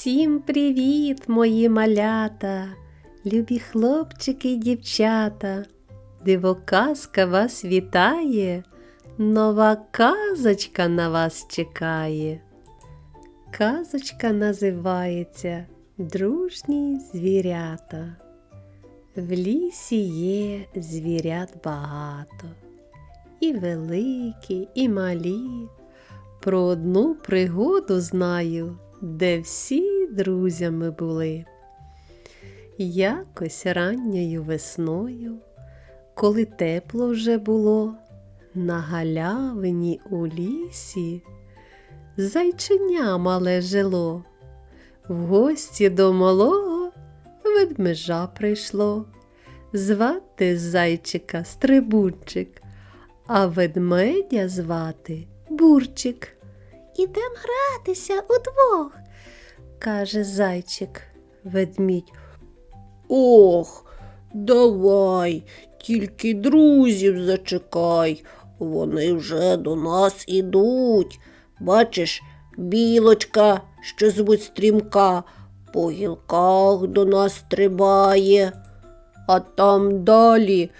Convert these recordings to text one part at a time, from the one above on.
Всім привіт, мої малята, любі хлопчики й дівчата. Дивоказка вас вітає, нова казочка на вас чекає. Казочка називається Дружні звірята. В лісі є звірят багато, і великі, і малі. Про одну пригоду знаю, де всі друзями були. Якось ранньою весною, коли тепло вже було, на галявині у лісі зайченя мале жило. В гості до малого ведмежа прийшло. Звати зайчика Стрибунчик, а ведмедя звати Бурчик. Ідем гратися удвох, каже зайчик. Ведмідь. Ох, давай, тільки друзів зачекай, вони вже до нас ідуть. Бачиш, білочка, що звуть стрімка, по гілках до нас стрибає, а там далі,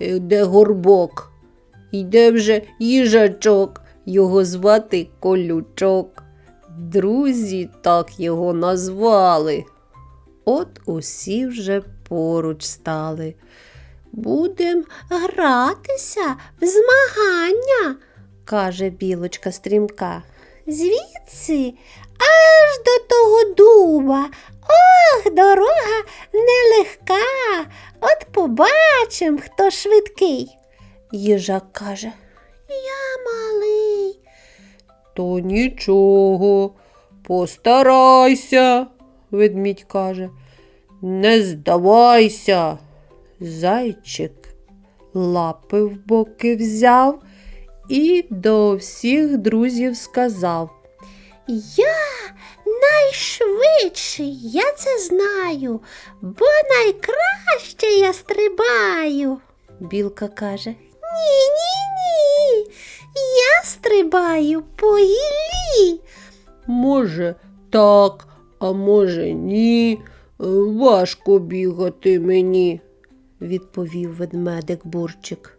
де горбок, йде вже їжачок, його звати колючок. Друзі так його назвали. От усі вже поруч стали. Будем гратися в змагання, каже білочка стрімка. Звідси аж до того дуба. Ох, дорога нелегка. От побачим, хто швидкий. Їжак каже. Я малий. То нічого, постарайся, ведмідь каже. Не здавайся. Зайчик лапи в боки взяв і до всіх друзів сказав. Я найшвидший, я це знаю, бо найкраще я стрибаю. Білка каже: Ні, ні, ні. Я стрибаю по гіллі. Може, так, а може, ні. Важко бігати мені. відповів ведмедик Бурчик.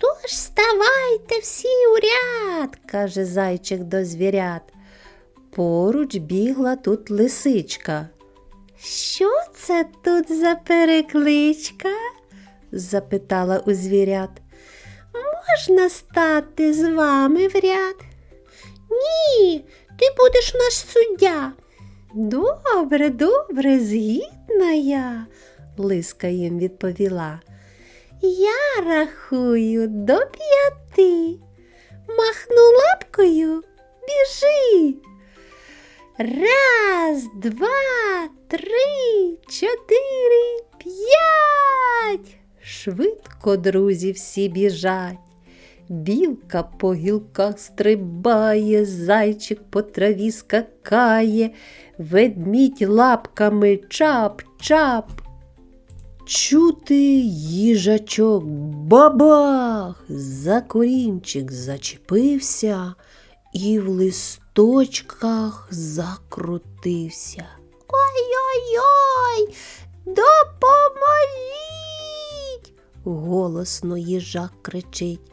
Тож ставайте всі у ряд, каже зайчик до звірят. Поруч бігла тут лисичка. Що це тут за перекличка? запитала у звірят. Можна стати з вами в ряд? Ні, ти будеш наш суддя. Добре, добре, згідна я, лиска їм відповіла. Я рахую до п'яти. Махну лапкою, біжи. Раз, два, три, чотири, п'ять. Швидко друзі всі біжать. Білка по гілках стрибає, зайчик по траві скакає, ведмідь лапками чап-чап. Чути їжачок бабах, за корінчик зачепився і в листочках закрутився. Ой-ой-ой, допоможіть! голосно їжак кричить.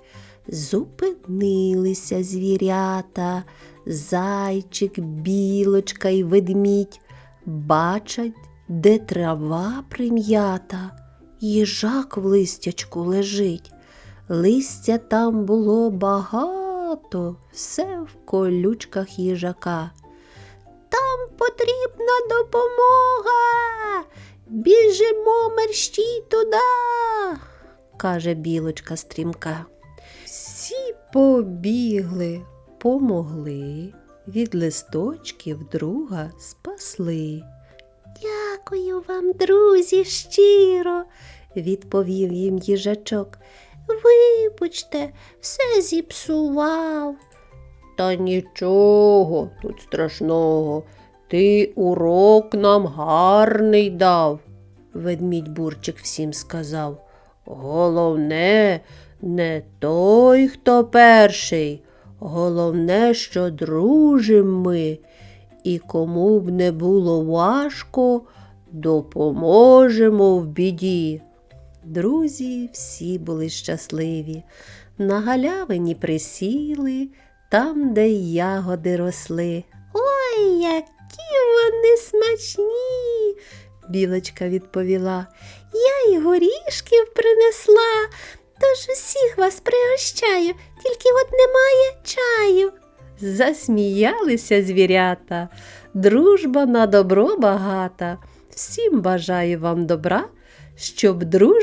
Зупинилися звірята, зайчик, білочка й ведмідь. Бачать, де трава прим'ята, їжак в листячку лежить. Листя там було багато, все в колючках їжака. Там потрібна допомога. Біжимо мерщій туди, каже білочка стрімка. Всі побігли, помогли, від листочків друга спасли. Дякую вам, друзі, щиро, відповів їм їжачок. Вибачте, все зіпсував. Та нічого тут страшного. Ти урок нам гарний дав, ведмідь Бурчик всім сказав. Головне, не той, хто перший. Головне, що дружим ми і кому б не було важко, допоможемо в біді. Друзі всі були щасливі. На галявині присіли, там, де ягоди росли. Ой, які вони смачні, білочка відповіла. Я й горішків принесла, тож усіх вас пригощаю, тільки от немає чаю. Засміялися звірята. Дружба на добро багата. Всім бажаю вам добра, щоб дружба